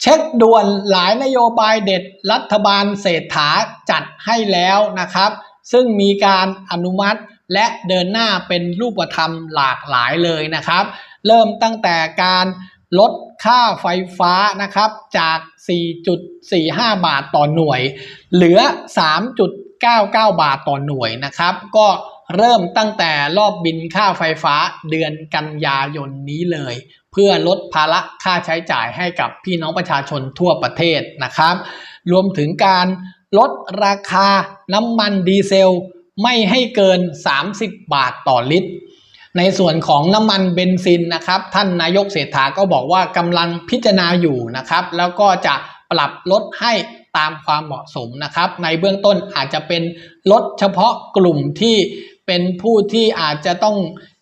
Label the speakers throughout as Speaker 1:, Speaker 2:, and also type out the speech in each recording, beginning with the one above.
Speaker 1: เช็คด่วนหลายนโยบายเด็ดรัฐบาลเศรษฐาจัดให้แล้วนะครับ ซึ่งมีการอนุมัติและเดินหน้าเป็นรูปธรรมหลากหลายเลยนะครับ เริ่มตั้งแต่การลดค่าไฟฟ้านะครับจาก 4.45 บาทต่อหน่วย เหลือ 3.99 บาทต่อหน่วยนะครับ ก็ เริ่มตั้งแต่รอบบินค่าไฟฟ้าเดือนกันยายนนี้เลย เพื่อลดภาระค่าใช้จ่ายให้กับพี่น้องประชาชนทั่วประเทศนะครับ รวมถึงการลดราคาน้ำมันดีเซล ไม่ให้เกิน 30 บาทต่อลิตร ในส่วนของน้ำมันเบนซินนะครับ ท่านนายกเศรษฐาก็บอกว่ากำลังพิจารณาอยู่นะครับ แล้วก็จะปรับลดให้ตามความเหมาะสมนะครับ ในเบื้องต้นอาจจะเป็นลดเฉพาะกลุ่มที่ เป็นผู้ที่อาจจะต้อง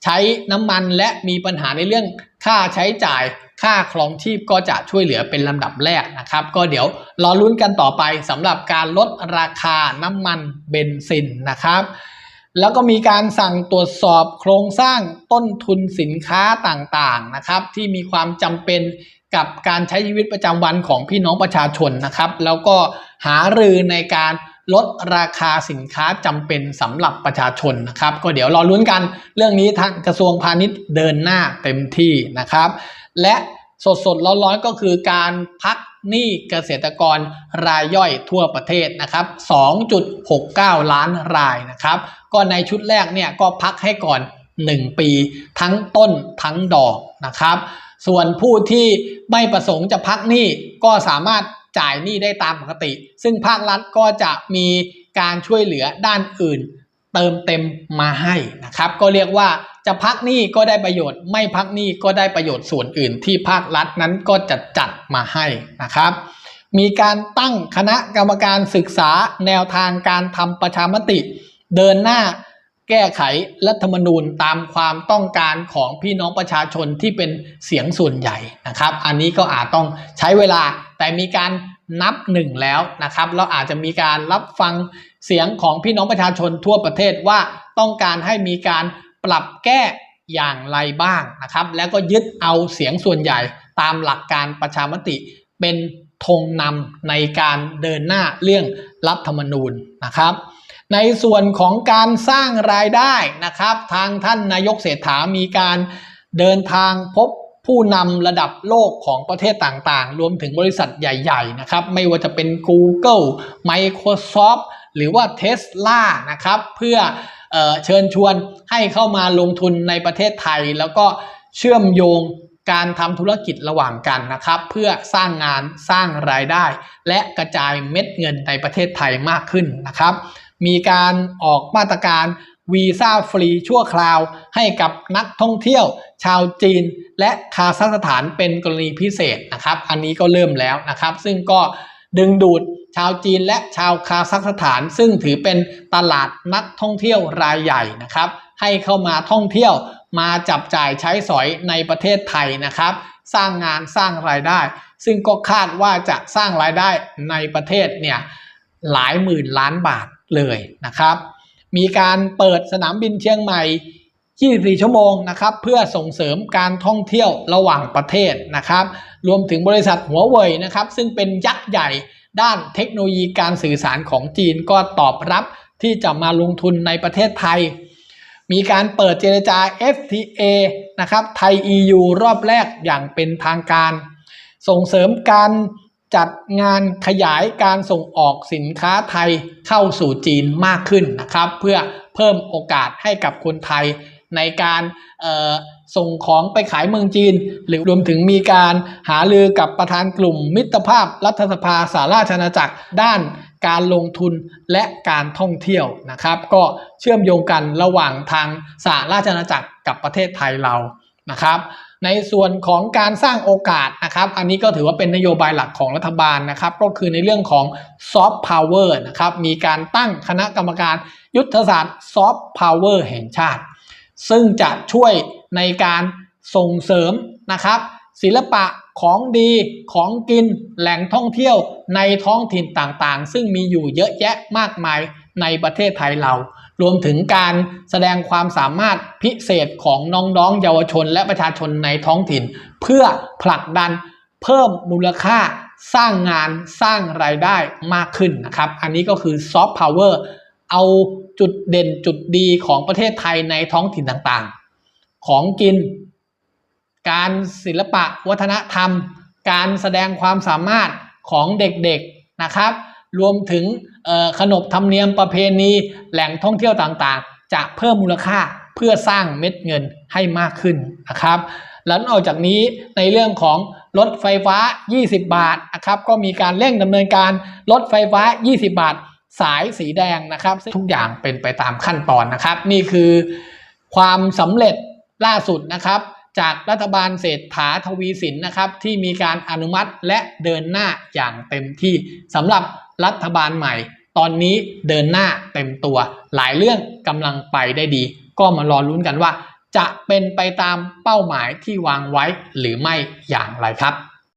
Speaker 1: ใช้น้ำมันและมีปัญหาในเรื่องค่าใช้จ่ายค่าครองชีพก็จะช่วยเหลือเป็นลำดับแรกนะครับ ก็เดี๋ยวรอลุ้นกันต่อไปสำหรับการลดราคาน้ำมันเบนซินนะครับ แล้วก็มีการสั่งตรวจสอบโครงสร้างต้นทุนสินค้าต่างๆนะครับ ที่มีความจำเป็นกับการใช้ชีวิตประจำวันของพี่น้องประชาชนนะครับ แล้วก็หารือในการ ลดราคาสินค้าจำเป็นสำหรับประชาชนนะครับ ก็เดี๋ยวรอลุ้นกันเรื่องนี้ทางกระทรวงพาณิชย์เดินหน้าเต็มที่นะครับ และสดสดร้อนๆก็คือการพักหนี้เกษตรกรรายย่อยทั่วประเทศนะครับ 2.69 ล้านรายนะครับ ก็ในชุดแรกเนี่ยก็พักให้ก่อน 1 ปีทั้งต้นทั้งดอกนะครับ ส่วนผู้ที่ไม่ประสงค์จะพักหนี้ก็สามารถ จ่ายหนี้ได้ตามปกติ ซึ่งภาครัฐก็จะมีการช่วยเหลือด้านอื่น เติมเต็มมาให้นะครับ ก็เรียกว่าจะพักหนี้ก็ได้ประโยชน์ ไม่พักหนี้ก็ได้ประโยชน์ส่วนอื่น ที่ภาครัฐนั้นก็จะจัดมาให้นะครับ มีการตั้งคณะกรรมการศึกษาแนวทางการทำประชามติ เดินหน้าแก้ไขรัฐธรรมนูญตามความต้องการของพี่น้องประชาชนที่เป็นเสียงส่วนใหญ่นะครับ อันนี้ก็อาจต้องใช้เวลา แต่มีการนับหนึ่งแล้วนะครับแล้วอาจจะมีการรับฟังเสียงของพี่น้องประชาชนทั่วประเทศว่าต้องการให้มีการปรับแก้อย่างไรบ้างนะครับ แล้วก็ยึดเอาเสียงส่วนใหญ่ตามหลักการประชามติเป็นธงนำในการเดินหน้าเรื่องรัฐธรรมนูญนะครับ ในส่วนของการสร้างรายได้นะครับ ทางท่านนายกเศรษฐามีการเดินทางพบ ผู้นำระดับโลกของประเทศต่างๆ รวมถึงบริษัทใหญ่ๆนะครับไม่ว่าจะเป็น Google Microsoft หรือว่า Tesla นะครับเพื่อเออเชิญชวนให้เข้ามาลงทุนในประเทศไทย แล้วก็เชื่อมโยงการทำธุรกิจระหว่างกันนะครับ เพื่อสร้างงานสร้างรายได้ และกระจายเม็ดเงินในประเทศไทยมากขึ้นนะครับ มีการออกมาตรการ วีซ่าฟรีชั่วคราว ให้กับนักท่องเที่ยว ชาวจีน และคาซัคสถานเป็นกรณีพิเศษนะครับ อันนี้ก็เริ่มแล้วนะครับ ซึ่งก็ดึงดูดชาวจีนและชาวคาซัคสถาน ซึ่งถือเป็นตลาดนักท่องเที่ยวรายใหญ่นะครับ ให้เข้ามาท่องเที่ยวมาจับจ่ายใช้สอยในประเทศไทยนะครับ สร้างงานสร้างรายได้ ซึ่งก็คาดว่าจะสร้างรายได้ในประเทศเนี่ยหลายหมื่นล้านบาทเลยนะครับ มีการเปิดสนามบินเชียงใหม่ 24 ชั่วโมงนะครับเพื่อส่งเสริมการท่องเที่ยวระหว่างประเทศนะครับ รวมถึงบริษัทหัวเว่ยนะครับ ซึ่งเป็นยักษ์ใหญ่ด้านเทคโนโลยีการสื่อสารของจีนก็ตอบรับที่จะมาลงทุนในประเทศไทย มีการเปิดเจรจา FTA นะครับไทย EU รอบแรกอย่างเป็นทางการ ส่งเสริมการ จัดงานขยายการส่งออกสินค้าไทยเข้าสู่จีนมากขึ้นนะครับ เพื่อเพิ่มโอกาสให้กับคนไทยในการส่งของไปขายเมืองจีน หรือรวมถึงมีการหาลือกับประธานกลุ่มมิตรภาพรัฐสภาสาราชอาณาจักรด้านการลงทุนและการท่องเที่ยวนะครับ ก็เชื่อมโยงกันระหว่างทางสหราชอาณาจักรกับประเทศไทยเรานะครับ ในส่วนของการสร้างโอกาสนะครับอันนี้ก็ถือว่าเป็นนโยบายหลักของรัฐบาลนะครับ ก็คือในเรื่องของซอฟต์พาวเวอร์นะครับมีการตั้งคณะกรรมการยุทธศาสตร์ซอฟต์พาวเวอร์แห่งชาติ ซึ่งจะช่วยในการส่งเสริมนะครับศิลปะของดีของกินแหล่งท่องเที่ยวในท้องถิ่นต่างๆ ซึ่งมีอยู่เยอะแยะมากมายในประเทศไทยเรา รวมถึงการแสดงความสามารถพิเศษของน้องๆ เยาวชน และประชาชนในท้องถิ่น เพื่อผลักดันเพิ่มมูลค่าสร้างงานสร้างรายได้มากขึ้นนะครับ อันนี้ก็คือซอฟต์พาวเวอร์เอาจุดเด่นจุดดีของประเทศไทยในท้องถิ่นต่างๆ ของกิน การศิลปะวัฒนธรรม การแสดงความสามารถของเด็กๆนะครับ รวมถึงขนบธรรมเนียมประเพณีแหล่งท่องเที่ยวต่างๆ จะเพิ่มมูลค่าเพื่อสร้างเม็ดเงินให้มากขึ้นนะครับแล้วนอกจากนี้ในเรื่องของรถไฟฟ้า 20 บาทนะครับก็มีการเร่งดำเนินการรถไฟฟ้า 20 บาท สายสีแดงนะครับทุกอย่างเป็นไปตามขั้นตอนนะครับ นี่คือความสำเร็จล่าสุดนะครับจากรัฐบาลเศรษฐาทวีสินนะครับที่มีการอนุมัติและเดินหน้าอย่างเต็มที่สำหรับ รัฐบาลใหม่ ตอนนี้เดินหน้าเต็มตัว หลายเรื่องกำลังไปได้ดี ก็มารอลุ้นกันว่า จะเป็นไปตามเป้าหมายที่วางไว้หรือไม่อย่างไรครับ